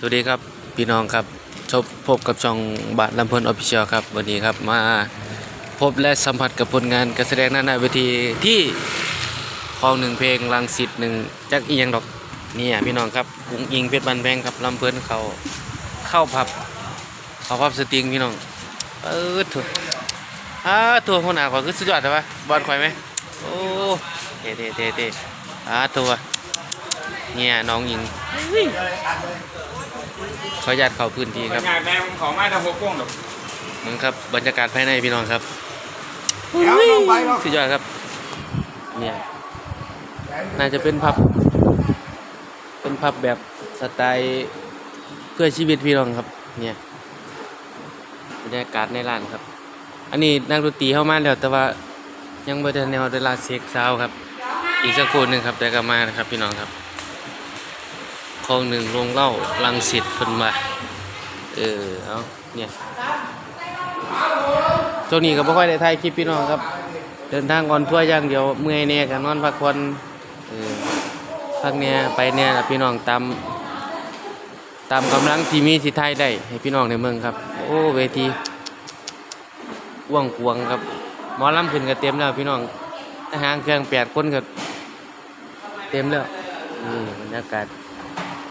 สวัสดีครับพี่น้องครับชบพบกับช่องบาทลำเพลินออฟฟิเชียลครับวันนี้ครับมาพบและสัมผัสกับผลงานการแสดงหน้าหน้าเวทีที่คลองหนึ่งเพลงลังสิตหนึ่งจักอียงดอกเนี่ยพี่น้องครับกุ้งอิงเพชรบันแพงครับลำเพลินเขาเข้าพับเข้าพับสตริงพี่น้องเออถูกอ้าตัวหัวหน้าขอคือสุดยอดใช่ปะบอลข่อยไหมโอ้เท่เท่เท่เท่อ้าตัวเนี่ยน้องหญิง ขออนุญาตเข้าพื้นที่ครับงานแม่ผมขอไม้ทำหัวโป้งหรอกมึงครับบรรยากาศภายในพี่น้องครับเดี๋ยวลงไปลงสุดยอดครับ เนี่ย น่าจะเป็นพับ เป็นพับแบบสไตล์เพื่อชีวิตพี่น้องครับ เนี่ยบรรยากาศในร้านครับ อันนี้นักดนตรีเข้ามาแล้วแต่ว่ายังไม่ได้แนวเวลาเซ็กซาวครับ อีกสักครู่หนึ่งครับแต่ก็มานะครับพี่น้องครับ คลองหนึ่งโรงเล่าลังสิตเพิ่นมาเออเอาเนี่ยช่วงนี้ก็ไม่ค่อยได้ถ่ายคลิปพี่น้องครับ เดินทางก่อนทั่วอย่างเดียวเมื่อยเนี่ยกันนอนพักผ่อนเออพักเนี่ยไปเนี่ยพี่น้องตามตามกำลังที่มีสิไทยได้ให้พี่น้องในเมืองครับ โอ้เวทีว่างควงครับหมอลำขึ้นก็เต็มแล้วพี่น้องทหารเครื่องแปดคนก็เต็มแล้วนี่บรรยากาศ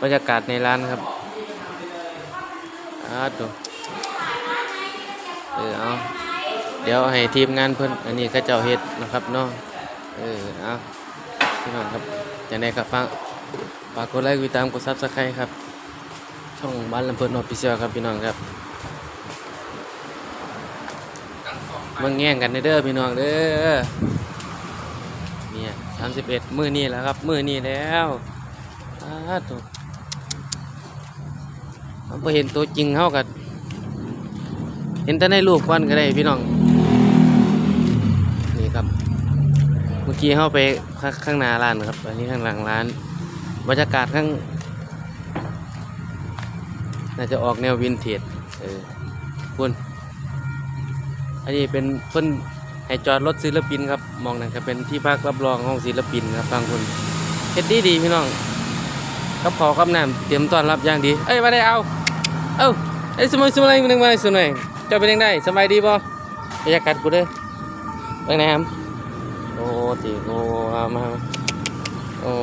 บรรยากาศในร้านครับอาดูเออเอาเดี๋ยวให้ทีมงานเพิ่อนอันนี้ก็เจ้าเฮ็ดนะครับเนาะเออเอาพี่น้องครับจะได้กับฝากฝากกดไลค์กดติดตามกดซับสไครต์ครับ ช่องบ้านลำเพิ่นออฟฟิเชียลครับพี่น้องครับมาแง่งกันเด้อพี่น้องเด้อเนี่ยสามสิบเอ็ดมือนี่แล้วครับ มือนี่แล้วอ้าตัวมัน พอเห็นตัวจริงเขากันเห็นแต่ในรูปก่อนก็ได้พี่น้อง นี่ครับ เมื่อกี้เข้าไปข้างข้างหน้าร้านครับอันนี้ข้างหลังร้าน บรรยากาศข้าง น่าจะออกแนววินเทจเออคุณอันนี้เป็นเพิ่นให้จอดรถศิลปินครับ มองนั่นก็เป็นที่พักรับรองของศิลปินครับบางคนเฮ็ดดีดีพี่น้องกับขอกับน้ำเตรียมต้อนรับอย่างดี เอ้ยมาได้เอา เอ้าไอ้สมัยสมัยมึงมาได้สมัยเจ้าเป็นยังไงสบายดีบ่บรรยากาศกูเด้อเป็นไงครับโอ้ติโอ้มาโอ้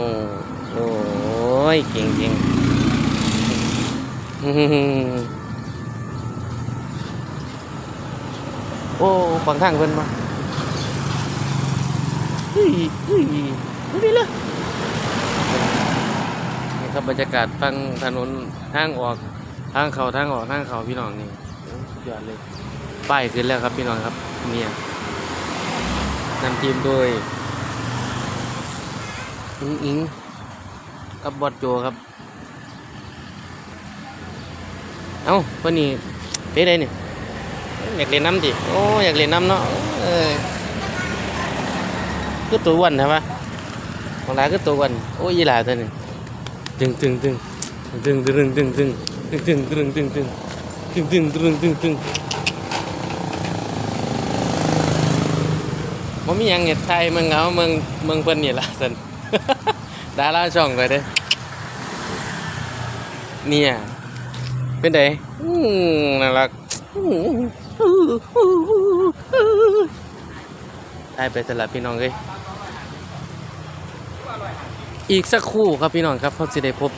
โอ้ยเก่งเก่งโอ้ขวางทางเพิ่นมาเฮ้ยเฮ้ยไม่ได้เลยนี่ครับบรรยากาศฟังถนนทางออก ทางเขาทางออกทางเขาพี่น้องนี่โอ้สุดยอดเลยป้ายขึ้นแล้วครับพี่น้องครับเนี่ยนำทีมโดยอิงอิงกับบอดโจครับเอ้าคนนี้เป็นไรเนี่ยอยากเล่นน้ำดิโอ้อยากเล่นน้ำเนาะเออคือตัวอ้วันใช่ปะของร้านคือตัวอ้วันโอ้ยยี่หลาตัวนี้ตึงตึงตึงตึงตึงตึงตึง ตึงตึงตึงตึงตึงตึงตึงตึงตึงตึงมันมีหยังเน็ตไทยเมืองเหงาเมืองเมืองเพิ่นนี่ล่ะสันดาราช่องไปเด้เนี่ยเป็นไงอืมน่ารักได้ไปสลับพี่น้องเลยอีกสักครู่ครับพี่น้องครับเขาจะได้พบ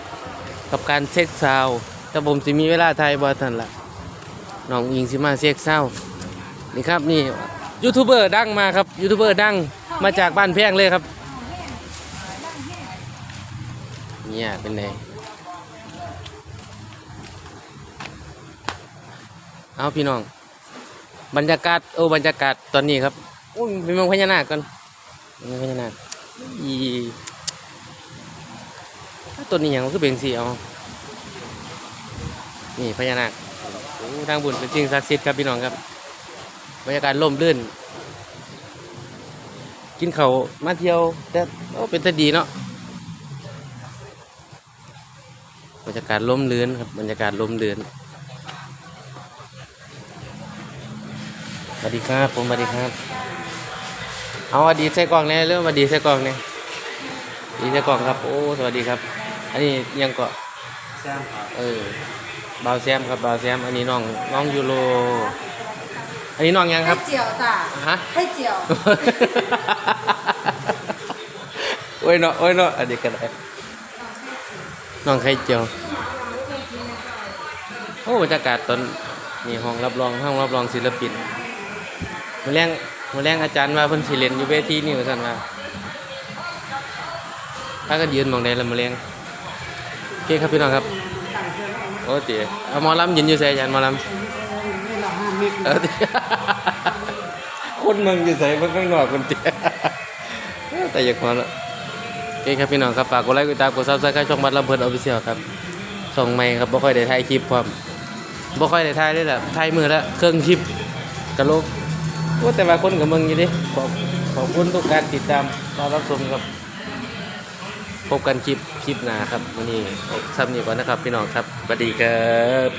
กับการเช็คซาวด์ แต่ผมสิมีเวลาไทยบ่ทันละน้องอิงสิมาเช็คซาวด์นี่ครับนี่ยูทูบเบอร์ดังมาครับยูทูบเบอร์ดังมาจากบ้านแพงเลยครับเนี่ยเป็นไงเอาพี่น้อง บรรยากาศโอ้บรรยากาศตอนนี้ครับโอ้ยมีมังพญานาคก่อนมังพญานาคอีอ้าวตัวนี้อย่างก็เป็นสีเอา นี่พญานาคโอ้ทางบุญเป็นจริงศักดิ์สิทธิ์ครับพี่น้องครับบรรยากาศล่มลื่น กินเขาวมาเที่ยวแต่โอ้เป็นตาดีเนาะบรรยากาศล่มลื่นครับบรรยากาศล่มลื่นสวัสดีครับผมสวัสดีครับ เอาอดีตใส่กล่องเนี่ยเรื่องอดีตใส่กล่องเนี่ยดีใส่กล่องครับ โอ้สวัสดีครับ อันนี้ยังเกาะแซซมเออ บาวแซมครับบาวแซมอันนี้น้องน้องยูโร อันนี้น้องยังครับให้เจียวจ้ะฮะ ให้เจียว โอ้ยเนาะโอ้ยเนาะอันนี้ก็ได้น้องไข่เจียว โอ้บรรยากาศตอนนี่ห้องรับรองห้องรับรองศิลปินมาแรงมาแรงอาจารย์ว่าเพิ่นสิเล่นอยู่เวทีนี่ว่าซั่นว่าถ้ากันยืนหมองใดแล้วมาแรงโอเคครับพี่น้องครับ โอ้เตี๋ยเอาหมอลำยืนอยู่ใส่อาจารย์หมอลำนี่เราห้ามมิกเออคนมืองอยู่ใส่มืองข้างนอกคนเตี้ยแต่อยาควาละโอเคครับพี่น้องครับฝากกดไลค์กดติดตามกดซับสไครต์ช่องบัตรลำเพลินออฟฟิเชียลครับช่องใหม่ครับบ่ค่อยได้ถ่ายคลิปพร้อมบ่ค่อยได้ถ่ายเลยแหละถ่ายมือละเครื่องคลิปกะโลกว่าแต่ว่าคนกับมืองอยู่ดิขอบขอบคุณทุกการติดตามการรับชมครับ พบกันคลิปคลิปหน้าครับวันนี้ซ้ำนี้ก่อนนะครับพี่น้องครับสวัสดีครับ